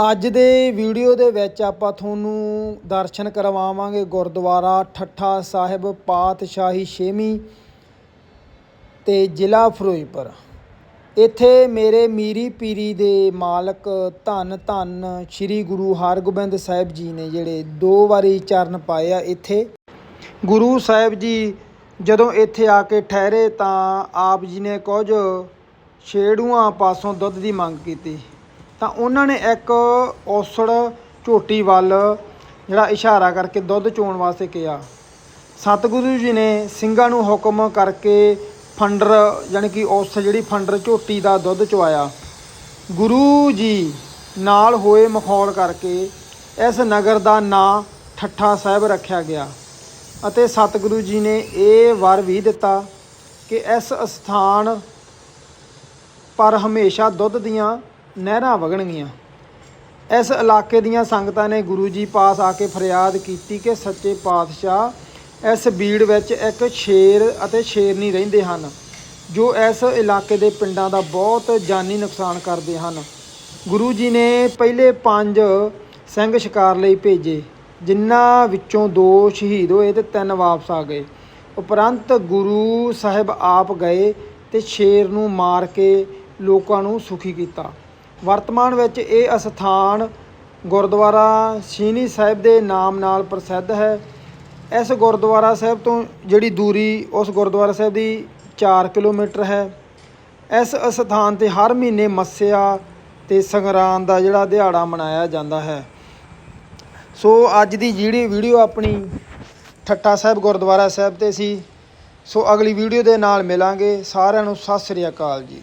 ਅੱਜ ਦੇ ਵੀਡੀਓ ਦੇ ਵਿੱਚ ਆਪਾਂ ਤੁਹਾਨੂੰ ਦਰਸ਼ਨ ਕਰਵਾਵਾਂਗੇ ਗੁਰਦੁਆਰਾ ਠੱਠਾ ਸਾਹਿਬ ਪਾਤਸ਼ਾਹੀ ਛੇਵੀਂ ਤੇ ਜ਼ਿਲ੍ਹਾ ਫਿਰੋਜ਼ਪੁਰ। ਇੱਥੇ ਮੇਰੇ ਮੀਰੀ ਪੀਰੀ ਦੇ ਮਾਲਕ ਧੰਨ ਧੰਨ ਸ੍ਰੀ ਗੁਰੂ ਹਰਗੋਬਿੰਦ ਸਾਹਿਬ ਜੀ ਨੇ ਜਿਹੜੇ ਦੋ ਵਾਰੀ ਚਰਨ ਪਾਏ ਆ ਇੱਥੇ। ਗੁਰੂ ਸਾਹਿਬ ਜੀ ਜਦੋਂ ਇੱਥੇ ਆ ਕੇ ਠਹਿਰੇ ਤਾਂ ਆਪ ਜੀ ਨੇ ਕੁਝ ਛੇੜੂਆਂ ਪਾਸੋਂ ਦੁੱਧ ਦੀ ਮੰਗ ਕੀਤੀ। ਤਾਂ ਉਹਨਾਂ ਨੇ ਇੱਕ ਔਸੜ ਝੋਟੀ ਵੱਲ ਜਿਹੜਾ ਇਸ਼ਾਰਾ ਕਰਕੇ ਦੁੱਧ ਚੋਣ ਵਾਸਤੇ ਕਿਹਾ। ਸਤਿਗੁਰੂ ਜੀ ਨੇ ਸਿੰਘਾਂ ਨੂੰ ਹੁਕਮ ਕਰਕੇ ਫੰਡਰ ਯਾਨੀ ਕਿ ਉਸ ਜਿਹੜੀ ਫੰਡਰ ਝੋਟੀ ਦਾ ਦੁੱਧ ਚਵਾਇਆ ਗੁਰੂ ਜੀ ਨਾਲ ਹੋਏ ਮਖੌਲ ਕਰਕੇ ਇਸ ਨਗਰ ਦਾ ਨਾਂ ਠੱਠਾ ਸਾਹਿਬ ਰੱਖਿਆ ਗਿਆ ਅਤੇ ਸਤਿਗੁਰੂ ਜੀ ਨੇ ਇਹ ਵਰ ਵੀ ਦਿੱਤਾ ਕਿ ਇਸ ਸਥਾਨ ਪਰ ਹਮੇਸ਼ਾ ਦੁੱਧ ਦੀਆਂ ਨਹਿਰਾਂ ਵਗਣਗੀਆਂ। ਇਸ ਇਲਾਕੇ ਦੀਆਂ ਸੰਗਤਾਂ ਨੇ ਗੁਰੂ ਜੀ ਪਾਸ ਆ ਕੇ ਫਰਿਆਦ ਕੀਤੀ ਕਿ ਸੱਚੇ ਪਾਤਸ਼ਾਹ ਇਸ ਬੀੜ ਵਿੱਚ ਇੱਕ ਸ਼ੇਰ ਅਤੇ ਸ਼ੇਰਨੀ ਰਹਿੰਦੇ ਹਨ, ਜੋ ਇਸ ਇਲਾਕੇ ਦੇ ਪਿੰਡਾਂ ਦਾ ਬਹੁਤ ਜਾਨੀ ਨੁਕਸਾਨ ਕਰਦੇ ਹਨ। ਗੁਰੂ ਜੀ ਨੇ ਪਹਿਲੇ ਪੰਜ ਸਿੰਘ ਸ਼ਿਕਾਰ ਲਈ ਭੇਜੇ, ਜਿਨ੍ਹਾਂ ਵਿੱਚੋਂ ਦੋ ਸ਼ਹੀਦ ਹੋਏ ਤੇ ਤਿੰਨ ਵਾਪਸ ਆ ਗਏ। ਉਪਰੰਤ ਗੁਰੂ ਸਾਹਿਬ ਆਪ ਗਏ ਤੇ ਸ਼ੇਰ ਨੂੰ ਮਾਰ ਕੇ ਲੋਕਾਂ ਨੂੰ ਸੁਖੀ ਕੀਤਾ। ਵਰਤਮਾਨ ਵਿੱਚ ਇਹ ਅਸਥਾਨ ਗੁਰਦੁਆਰਾ ਸੀਨੀ ਸਾਹਿਬ ਦੇ ਨਾਮ ਨਾਲ ਪ੍ਰਸਿੱਧ ਹੈ। ਇਸ ਗੁਰਦੁਆਰਾ ਸਾਹਿਬ ਤੋਂ ਜਿਹੜੀ ਦੂਰੀ, ਉਸ ਗੁਰਦੁਆਰਾ ਸਾਹਿਬ ਦੀ 4 ਕਿਲੋਮੀਟਰ ਹੈ। ਇਸ ਅਸਥਾਨ ਤੇ ਹਰ ਮਹੀਨੇ ਮੱਸਿਆ ਤੇ ਸੰਗਰਾਂਦ ਦਾ ਜਿਹੜਾ ਦਿਹਾੜਾ ਮਨਾਇਆ ਜਾਂਦਾ ਹੈ। ਸੋ ਅੱਜ ਦੀ ਜਿਹੜੀ ਵੀਡੀਓ ਆਪਣੀ ਠੱਟਾ ਸਾਹਿਬ ਗੁਰਦੁਆਰਾ ਸਾਹਿਬ ਤੇ ਸੀ, ਸੋ ਅਗਲੀ ਵੀਡੀਓ ਦੇ ਨਾਲ ਮਿਲਾਂਗੇ। ਸਾਰਿਆਂ ਨੂੰ ਸਤਿ ਸ੍ਰੀ ਅਕਾਲ ਜੀ।